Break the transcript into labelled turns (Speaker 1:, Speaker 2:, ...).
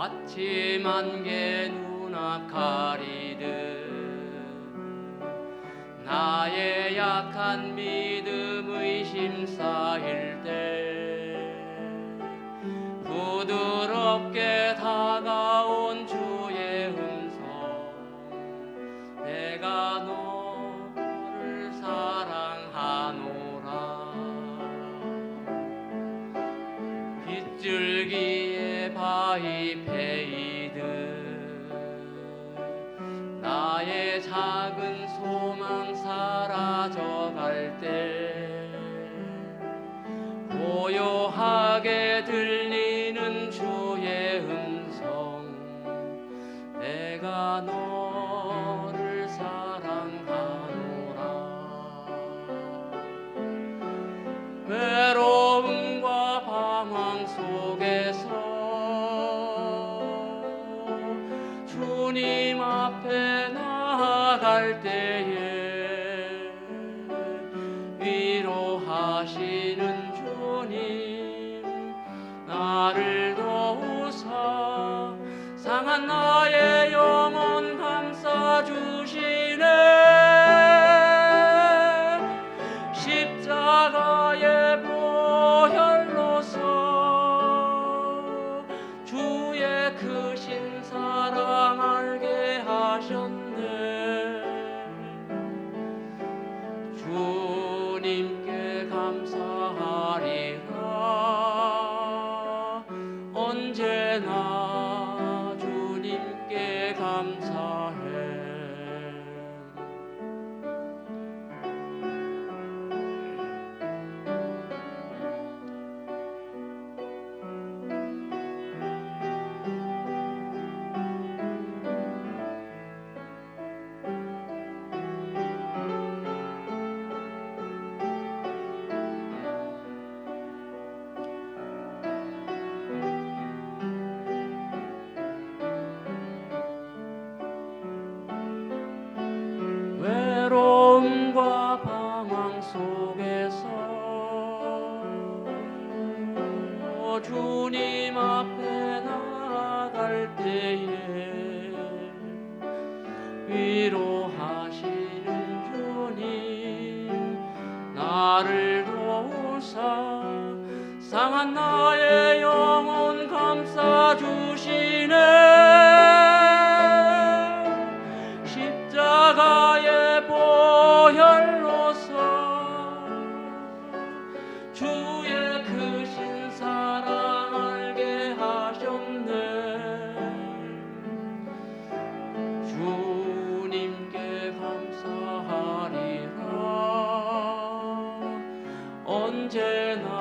Speaker 1: 아침 안개 눈앞 가리듯 나의 약한 믿음 패이듯 나의 작은 소망 사라져갈 때 고요하게 들리는 주의 음성 내가 너를 사랑하노라. 외로움과 방황 속에서 주님 앞에 나아갈 때에 언제나 주님께 감사해 주님 앞에 나갈 때에 위로하시는 주님 나를 도우사 언제나